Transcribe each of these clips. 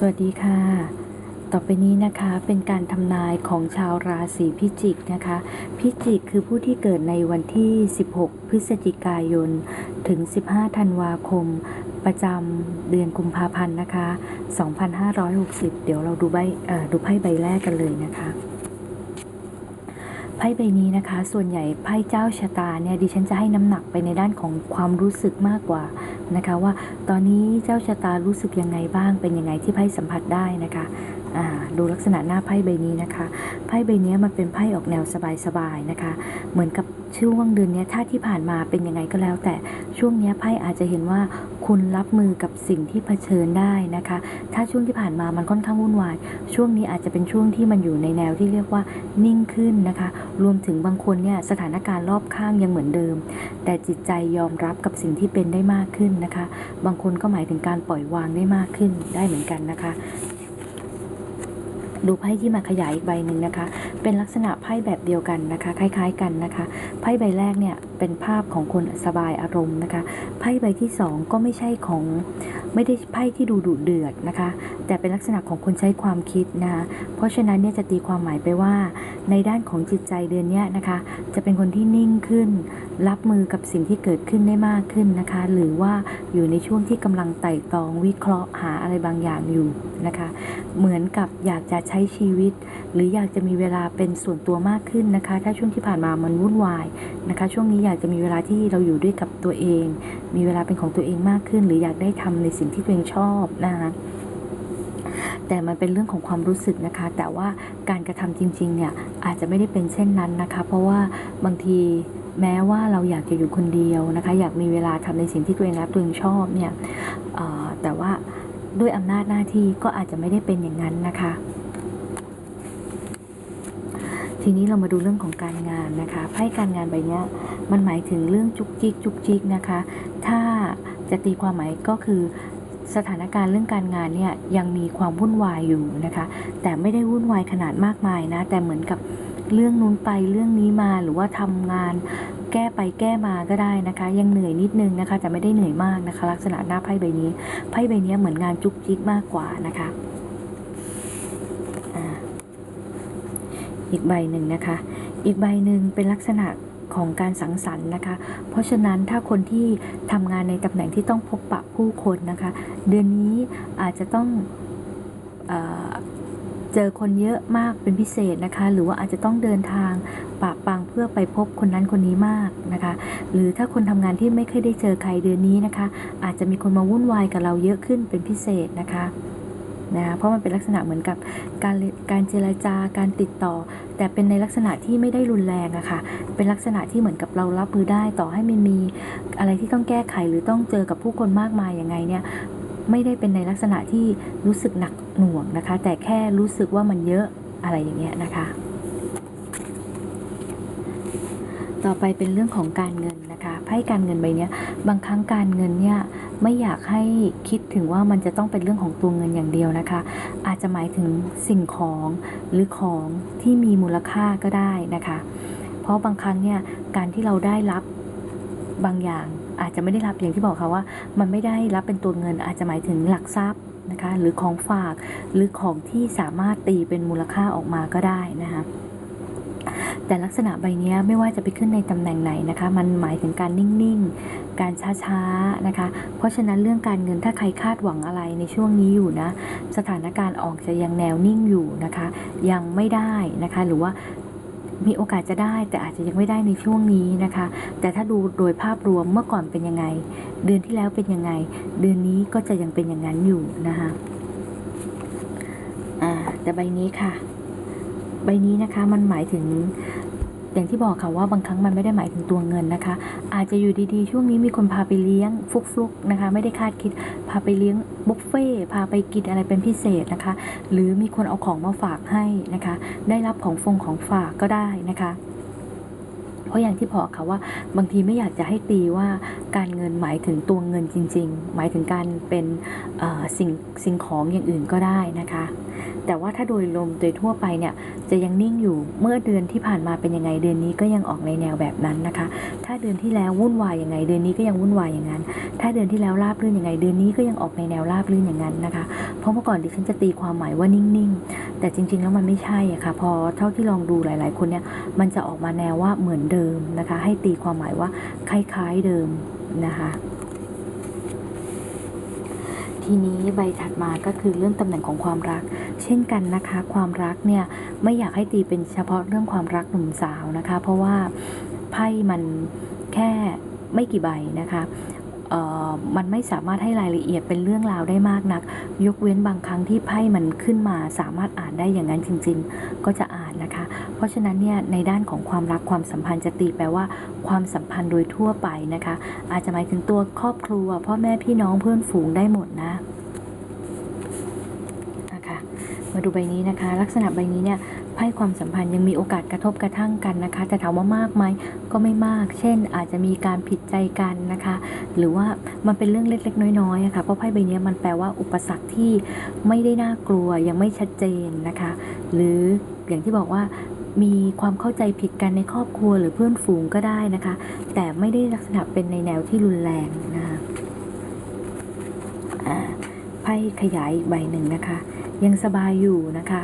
สวัสดีค่ะ ต่อไปนี้นะคะเป็นการทำนายของชาวราศีพิจิกนะคะ พิจิกคือผู้ที่เกิดในวันที่ 16 พฤศจิกายน ถึง 15 ธันวาคม ประจำเดือนกุมภาพันธ์นะคะ 2560 เดี๋ยวเราดูใบดูไพ่ใบแรกกันเลยนะคะ ไพ่ใบนี้นะคะ ส่วนใหญ่ไพ่เจ้าชะตาเนี่ยดิฉันจะให้น้ำหนักไปในด้านของความรู้สึกมากกว่านะคะ ว่าตอนนี้เจ้าชะตารู้สึกยังไงบ้างเป็นยังไงที่ไพ่สัมผัสได้นะคะ ดูลักษณะหน้าไพ่ใบนี้นะคะ ไพ่ใบนี้มันเป็นไพ่ออกแนวสบายๆนะคะ เหมือนกับช่วงเดือนนี้ถ้าที่ผ่านมาเป็นยังไงก็แล้ว แต่ช่วงนี้ไพ่อาจจะเห็นว่าคุณรับมือกับสิ่งที่เผชิญได้นะคะ ถ้าช่วงที่ผ่านมามันค่อนข้างวุ่นวาย ช่วงนี้อาจจะเป็นช่วงที่มันอยู่ในแนวที่เรียกว่านิ่งขึ้นนะคะ รวมถึงบางคนเนี่ยสถานการณ์รอบข้างยังเหมือนเดิม แต่จิตใจยอมรับกับสิ่งที่เป็นได้มากขึ้นนะคะ บางคนก็หมายถึงการปล่อยวางได้มากขึ้นได้เหมือนกันนะคะ ดูไพ่ที่มาขยายอีกใบหนึ่งนะคะ เป็นลักษณะไพ่แบบเดียวกันนะคะ คล้ายๆกันนะคะ ไพ่ใบแรกเนี่ยเป็นภาพของคนสบายอารมณ์นะคะ ไพ่ใบที่สองก็ไม่ใช่ของไม่ได้ไพ่ที่ดูดุเดือดนะคะ แต่เป็นลักษณะของคนใช้ความคิดนะคะเพราะฉะนั้นเนี่ยจะตีความหมายไปว่า ในด้านของจิตใจเดือนนี้นะคะ จะเป็นคนที่นิ่งขึ้น รับมือกับสิ่งที่เกิดขึ้นได้มากขึ้นนะคะ หรือว่าอยู่ในช่วงที่กำลังไต่ตองวิเคราะห์หาอะไรบางอย่างอยู่นะคะ เหมือนกับอยากจะใช้ชีวิต หรืออยากจะมีเวลาเป็นส่วนตัวมากขึ้นนะคะ ถ้าช่วงที่ผ่านมามันวุ่นวายนะคะ ช่วงนี้อยากจะมีเวลาที่เราอยู่ด้วยกับตัวเอง มีเวลาเป็นของตัวเองมากขึ้น หรืออยากได้ทำในสิ่งที่ตัวเองชอบนะคะแต่มันเป็นเรื่องของความรู้สึกนะคะ แต่ว่าการกระทำจริงๆเนี่ยอาจจะไม่ได้เป็นเช่นนั้นนะคะ เพราะว่าบางทีแม้ว่าเราอยากจะอยู่คนเดียวนะคะ อยากมีเวลาทำในสิ่งที่ตัวเองรักตัวเองชอบเนี่ยแต่ว่าด้วยอำนาจหน้าที่ก็อาจจะไม่ได้เป็นอย่างนั้นนะคะ ทีนี้เรามาดูเรื่องของการงานนะคะไพ่การงานใบนี้มันหมายถึงเรื่องจุกจิกจุกจิกนะคะ ถ้าจะตีความหมายก็คือสถานการณ์เรื่องการงานเนี่ยยังมีความวุ่นวายอยู่นะคะ แต่ไม่ได้วุ่นวายขนาดมากมายนะ แต่เหมือนกับเรื่องนู้นไปเรื่องนี้มาหรือว่าทำงานแก้ไปแก้มาก็ได้นะคะ ยังเหนื่อยนิดนึงนะคะแต่ไม่ได้เหนื่อยมากนะคะ ลักษณะหน้าไพ่ใบนี้ไพ่ใบนี้เหมือนงานจุกจิกมากกว่านะคะอ่า อีกใบหนึ่งนะคะ อีกใบหนึ่งเป็นลักษณะของการสังสรรค์นะคะ เพราะฉะนั้นถ้าคนที่ทำงานในตำแหน่งที่ต้องพบปะผู้คนนะคะ เดือนนี้อาจจะต้องเอเจอคนเยอะมากเป็นพิเศษนะคะ หรือว่าอาจจะต้องเดินทางปะปังเพื่อไปพบคนนั้นคนนี้มากนะคะ หรือถ้าคนทำงานที่ไม่เคยได้เจอใครเดือนนี้นะคะ อาจจะมีคนมาวุ่นวายกับเราเยอะขึ้นเป็นพิเศษนะคะ นะคะเพราะมันเป็นลักษณะเหมือนกับการการเจรจาการติดต่อ แต่เป็นในลักษณะที่ไม่ได้รุนแรงอะค่ะ เป็นลักษณะที่เหมือนกับเรารับมือได้ต่อให้มันมีอะไรที่ต้องแก้ไขหรือต้องเจอกับผู้คนมากมายยังไงเนี่ยไม่ได้เป็นในลักษณะที่รู้สึกหนักหน่วงนะคะ แต่แค่รู้สึกว่ามันเยอะอะไรอย่างเงี้ยนะคะ ต่อไปเป็นเรื่องของการเงินนะคะไพ่การเงินใบนี้บางครั้งการเงินเนี่ยไม่อยากให้คิดถึงว่ามันจะต้องเป็นเรื่องของตัวเงินอย่างเดียวนะคะ อาจจะหมายถึงสิ่งของหรือของที่มีมูลค่าก็ได้นะคะ เพราะบางครั้งเนี่ยการที่เราได้รับบางอย่างอาจจะไม่ได้รับอย่างที่บอกค่ะว่า มันไม่ได้รับเป็นตัวเงิน อาจจะหมายถึงหลักทรัพย์นะคะหรือของฝากหรือของที่สามารถตีเป็นมูลค่าออกมาก็ได้นะคะ แต่ลักษณะใบนี้ไม่ว่าจะไปขึ้นในตำแหน่งไหนนะคะ มันหมายถึงการนิ่งๆ การช้าๆนะคะ เพราะฉะนั้นเรื่องการเงินถ้าใครคาดหวังอะไรในช่วงนี้อยู่นะ สถานการณ์ออกจะยังแนวนิ่งอยู่นะคะ ยังไม่ได้นะคะ หรือว่ามีโอกาสจะได้แต่อาจจะยังไม่ได้ในช่วงนี้นะคะ แต่ถ้าดูโดยภาพรวมเมื่อก่อนเป็นยังไง เดือนที่แล้วเป็นยังไง เดือนนี้ก็จะยังเป็นอย่างนั้นอยู่นะคะอ่าแต่ใบนี้ค่ะ ใบนี้นะคะมันหมายถึง อย่างที่บอกค่ะว่าบางครั้งมันไม่ได้หมายถึงตัวเงินนะคะ อาจจะอยู่ดีๆ ช่วงนี้มีคนพาไปเลี้ยงฟุกๆนะคะ ไม่ได้คาดคิดพาไปเลี้ยงบุฟเฟ่พาไปกินอะไรเป็นพิเศษนะคะ หรือมีคนเอาของมาฝากให้นะคะ ได้รับของฟงของฝากก็ได้นะคะเพราะอย่างที่บอกค่ะว่าบางทีไม่อยากจะให้ตีว่าการเงินหมายถึงตัวเงินจริง ๆ หมายถึงการเป็นสิ่งสิ่งของอย่างอื่นก็ได้นะคะ แต่ว่าถ้าโดยรวมโดยทั่วไปเนี่ยจะยังนิ่งอยู่เมื่อเดือนที่ผ่านมาเป็นยังไงเดือนนี้ก็ยังออกในแนวแบบนั้นนะคะ ถ้าเดือนที่แล้ววุ่นวายยังไง เดือนนี้ก็ยังวุ่นวายอย่างนั้น ถ้าเดือนที่แล้วราบรื่นยังไง เดือนนี้ก็ยังออกในแนวราบรื่นอย่างนั้นนะคะ เพราะเมื่อก่อนดิฉันจะตีความหมายว่านิ่งๆ แต่จริง ๆ แล้วมันไม่ใช่อะค่ะ พอเท่าที่ลองดูหลาย ๆ คนเนี่ยมันจะออกมาแนวว่าเหมือนเดิมนะคะ ให้ตีความหมายว่าคล้ายๆเดิมนะคะ ทีนี้ใบถัดมาก็คือเรื่องตำแหน่งของความรัก เช่นกันนะคะ ความรักเนี่ยไม่อยากให้ตีเป็นเฉพาะเรื่องความรักหนุ่มสาวนะคะ เพราะว่าไพ่มันแค่ไม่กี่ใบนะคะ มันไม่สามารถให้รายละเอียดเป็นเรื่องราวได้มากนัก ยกเว้นบางครั้งที่ไพ่มันขึ้นมาสามารถอ่านได้อย่างนั้นจริง ๆ ก็จะอ่านนะคะ เพราะฉะนั้นเนี่ยในด้านของความรักความสัมพันธ์จะตีแปลว่าความสัมพันธ์โดยทั่วไปนะคะ อาจจะหมายถึงตัวครอบครัวพ่อแม่พี่น้องเพื่อนฝูงได้หมดนะนะคะมาดูใบนี้นะคะ ลักษณะใบนี้เนี่ย ไพ่ความสัมพันธ์ยังมีโอกาสกระทบกระทั่งกันนะคะแต่ถามว่ามากไหมก็ไม่มาก เช่น อาจจะมีการผิดใจกันนะคะ หรือว่ามันเป็นเรื่องเล็ก ๆ น้อยๆอะค่ะเพราะไพ่ใบนี้มันแปลว่าอุปสรรคที่ไม่ได้น่ากลัวยังไม่ชัดเจนนะคะ หรืออย่างที่บอกว่ามีความเข้าใจผิดกันในครอบครัวหรือเพื่อนฝูงก็ได้นะคะ แต่ไม่ได้ลักษณะเป็นในแนวที่รุนแรงนะคะไพ่ขยายอีกใบหนึ่งนะคะ ยังสบายอยู่นะคะ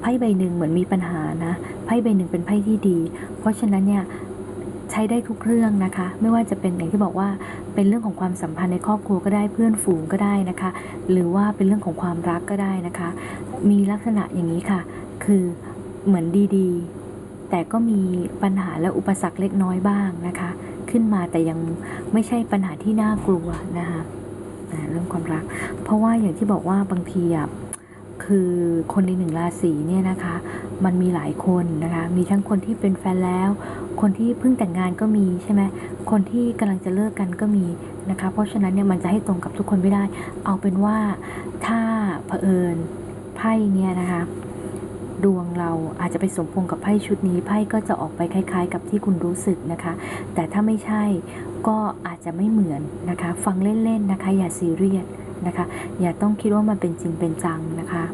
ไพ่ใบหนึ่งเหมือนมีปัญหานะไพ่ใบหนึ่งเป็นไพ่ที่ดี เพราะฉะนั้นเนี่ยใช้ได้ทุกเรื่องนะคะ ไม่ว่าจะเป็นอย่างที่บอกว่าเป็นเรื่องของความสัมพันธ์ในครอบครัวก็ได้เพื่อนฝูงก็ได้นะคะ หรือว่าเป็นเรื่องของความรักก็ได้นะคะ มีลักษณะอย่างนี้ค่ะ คือเหมือนดีๆ แต่ก็มีปัญหาและอุปสรรคเล็กน้อยบ้างนะคะ ขึ้นมาแต่ยังไม่ใช่ปัญหาที่น่ากลัวนะคะเรื่องความรัก เพราะว่าอย่างที่บอกว่าบางทีอะ คือคนในหนึ่งราศีเนี่ยนะคะ มันมีหลายคนนะคะ มีทั้งคนที่เป็นแฟนแล้ว คนที่เพิ่งแต่งงานก็มีใช่ไหมคนที่กำลังจะเลิกกันก็มีนะคะ เพราะฉะนั้นเนี่ยมันจะให้ตรงกับทุกคนไม่ได้ เอาเป็นว่าถ้าเผอิญไพ่เนี่ยนะคะดวงเราอาจจะไปสมพงกับไพ่ชุดนี้ไพ่ก็จะออกไปคล้าย ๆ กับที่คุณรู้สึกนะคะ แต่ถ้าไม่ใช่ก็อาจจะไม่เหมือนนะคะ ฟังเล่นๆนะคะ อย่าซีเรียส นะคะ อย่าต้องคิดว่ามันเป็นจริงเป็นจังนะคะ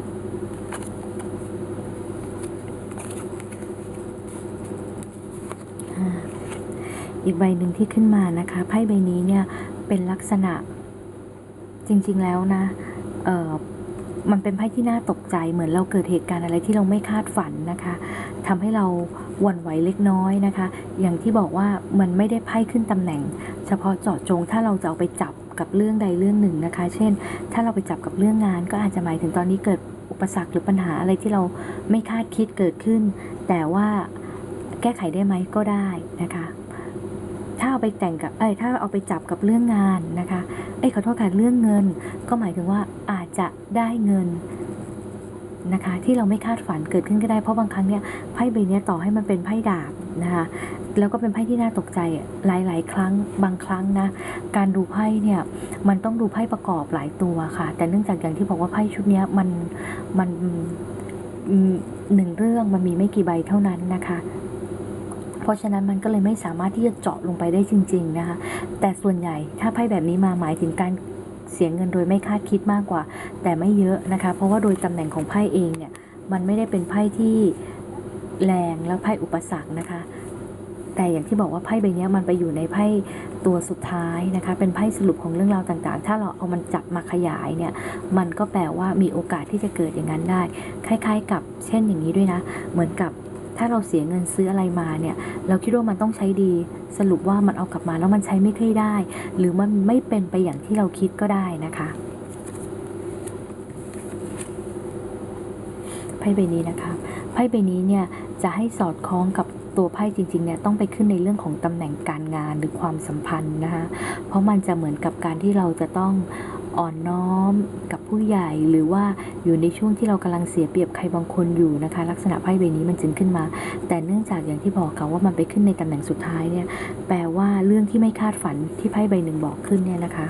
อีกใบหนึ่งที่ขึ้นมานะคะไพ่ใบนี้เนี่ยเป็นลักษณะจริงๆแล้วนะเออมันเป็นไพ่ที่น่าตกใจเหมือนเราเกิดเหตุการณ์อะไรที่เราไม่คาดฝันนะคะทำให้เราหวั่นไหวเล็กน้อยนะคะ อย่างที่บอกว่ามันไม่ได้ไพ่ขึ้นตำแหน่ง เฉพาะเจาะจงถ้าเราจะเอาไปจับ กับเรื่องใดเรื่องหนึ่งนะคะ เช่น ถ้าเราไปจับกับเรื่องงาน ก็อาจจะหมายถึงตอนนี้เกิดอุปสรรคหรือปัญหาอะไรที่เราไม่คาดคิดเกิดขึ้น แต่ว่าแก้ไขได้ไหมก็ได้นะคะ ถ้าเอาไปแต่งกับ เอ้ย ถ้าเอาไปจับกับเรื่องงานนะคะ เอ้ยขอโทษค่ะเรื่องเงิน ก็หมายถึงว่าอาจจะได้เงินนะคะที่เราไม่คาดฝันเกิดขึ้นก็ได้เพราะบางครั้งเนี่ยไพ่ใบเนี้ยต่อให้มันเป็นไพ่ดาบ นะคะแล้วก็เป็นไพ่ที่น่าตกใจหลาย ๆ ครั้งบางครั้งนะการดูไพ่เนี่ยมันต้องดูไพ่ประกอบหลายตัวค่ะ แต่เนื่องจากอย่างที่บอกว่าไพ่ชุดนี้มันมันหนึ่งเรื่องมันมีไม่กี่ใบเท่านั้นนะคะเพราะฉะนั้นมันก็เลยไม่สามารถที่จะเจาะลงไปได้จริง ๆนะคะ แต่ส่วนใหญ่ถ้าไพ่แบบนี้มาหมายถึงการเสียเงินโดยไม่คาดคิดมากกว่า แต่ไม่เยอะนะคะ เพราะว่าโดยตำแหน่งของไพ่เองเนี่ย มันไม่ได้เป็นไพ่ที่ แรงแล้วไพ่อุปสรรคนะคะ แต่อย่างที่บอกว่าไพ่ใบนี้มันไปอยู่ในไพ่ตัวสุดท้ายนะคะ เป็นไพ่สรุปของเรื่องราวต่างๆ ถ้าเราเอามันจับมาขยายเนี่ย มันก็แปลว่ามีโอกาสที่จะเกิดอย่างนั้นได้ คล้ายๆ กับเช่นอย่างนี้ด้วยนะ เหมือนกับถ้าเราเสียเงินซื้ออะไรมาเนี่ย เราคิดว่ามันต้องใช้ดี สรุปว่ามันเอากลับมาแล้วมันใช้ไม่ค่อยได้ หรือมันไม่เป็นไปอย่างที่เราคิดก็ได้นะคะไพ่ใบนี้นะคะ พ่ใบนี้เนี่ยจะให้สอดคล้องกับตัวไพ่จริงๆเนี่ยต้องไปขึ้นในเรื่องของตำแหน่งการงานหรือความสัมพันธ์นะคะ เพราะมันจะเหมือนกับการที่เราจะต้องอ่อนน้อมกับผู้ใหญ่หรือว่าอยู่ในช่วงที่เรากำลังเสียเปรียบใครบางคนอยู่นะคะ ลักษณะไพ่ใบนี้มันจึงขึ้นมา แต่เนื่องจากอย่างที่บอกค่ะว่ามันไปขึ้นในตำแหน่งสุดท้ายเนี่ยแปลว่าเรื่องที่ไม่คาดฝันที่ไพ่ใบหนึ่งบอกขึ้นเนี่ยนะคะ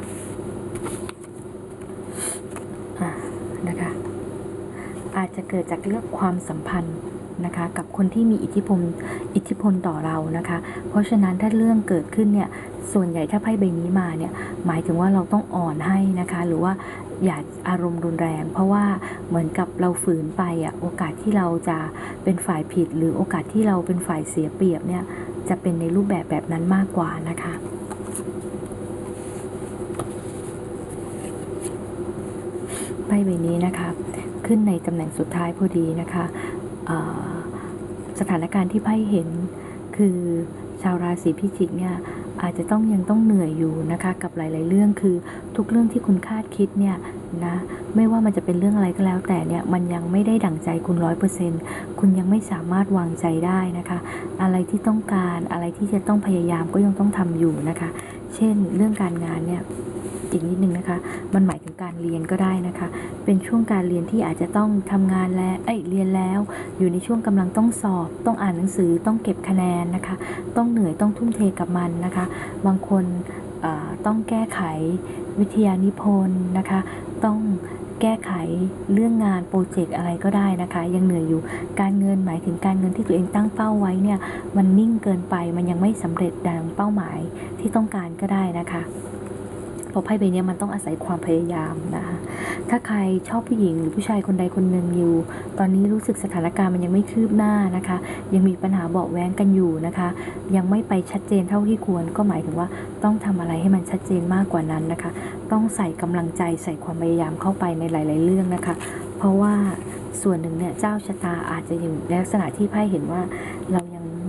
อ่านะคะ อา จะเกิดจากเรื่องความสัมพันธ์นะคะกับคนที่มีอิทธิพลอิทธิพลต่อเรานะคะ เพราะฉะนั้นถ้าเรื่องเกิดขึ้นเนี่ยส่วนใหญ่ถ้าไพ่ใบนี้มาเนี่ยหมายถึงว่าเราต้องอ่อนให้นะคะ หรือว่าอย่าอารมณ์รุนแรง เพราะว่าเหมือนกับเราฝืนไปอะโอกาสที่เราจะเป็นฝ่ายผิด หรือโอกาสที่เราเป็นฝ่ายเสียเปรียบเนี่ยจะเป็นในรูปแบบแบบนั้นมากกว่านะคะไพ่ใบนี้นะคะ ขึ้นในตำแหน่งสุดท้ายพอดีนะคะสถานการณ์ที่ไพ่เห็นคือชาวราศีพิจิกเนี่ยอาจจะต้องยังต้องเหนื่อยอยู่นะคะกับหลาย ๆ เรื่องคือทุกเรื่องที่คุณคาดคิดเนี่ยนะไม่ว่ามันจะเป็นเรื่องอะไรก็แล้วแต่เนี่ยมันยังไม่ได้ดั่งใจคุณร้อยเปอร์เซ็นต์คุณยังไม่สามารถวางใจได้นะคะ อะไรที่ต้องการอะไรที่จะต้องพยายามก็ยังต้องทำอยู่นะคะ เช่น เรื่องการงานเนี่ย อีกนิดนึงนะคะ มันหมายถึงการเรียนก็ได้นะคะ เป็นช่วงการเรียนที่อาจจะต้องทำงานแล้วเอ้ยเรียนแล้ว อยู่ในช่วงกำลังต้องสอบ ต้องอ่านหนังสือต้องเก็บคะแนนนะคะ ต้องเหนื่อยต้องทุ่มเทกับมันนะคะ บางคนต้องแก้ไขวิทยานิพนธ์นะคะ ต้องแก้ไขเรื่องงานโปรเจกต์อะไรก็ได้นะคะ ยังเหนื่อยอยู่การเงินหมายถึงการเงินที่ตัวเองตั้งเป้าไว้เนี่ยมันนิ่งเกินไปมันยังไม่สำเร็จดังเป้าหมายที่ต้องการก็ได้นะคะ ราะไพ่ใบนี้มันต้องอาศัยความพยายามนะคะ ถ้าใครชอบผู้หญิงหรือผู้ชายคนใดคนหนึ่งอยู่ ตอนนี้รู้สึกสถานการณ์มันยังไม่คืบหน้านะคะ ยังมีปัญหาเบาแว้งกันอยู่นะคะ ยังไม่ไปชัดเจนเท่าที่ควร ก็หมายถึงว่าต้องทำอะไรให้มันชัดเจนมากกว่านั้นนะคะ ต้องใส่กำลังใจใส่ความพยายามเข้าไปในหลาย ๆ เรื่องนะคะ เพราะว่าส่วนหนึ่งเนี่ยเจ้าชะตาอาจจะอยู่ในลักษณะที่ไพ่เห็นว่าเรา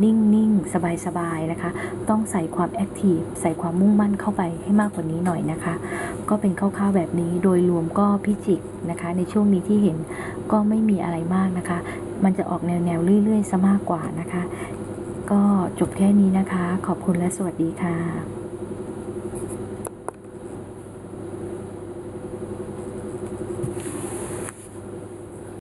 นิ่งๆ สบายๆ นะคะ ต้องใส่ความแอคทีฟ ใส่ความมุ่งมั่นเข้าไปให้มากกว่านี้หน่อยนะคะ ก็เป็นคร่าวๆแบบนี้ โดยรวมก็พิจิกนะคะ ในช่วงนี้ที่เห็นก็ไม่มีอะไรมากนะคะ มันจะออกแนวๆ เรื่อยๆ ซะมากกว่านะคะ ก็จบแค่นี้นะคะ ขอบคุณและสวัสดีค่ะ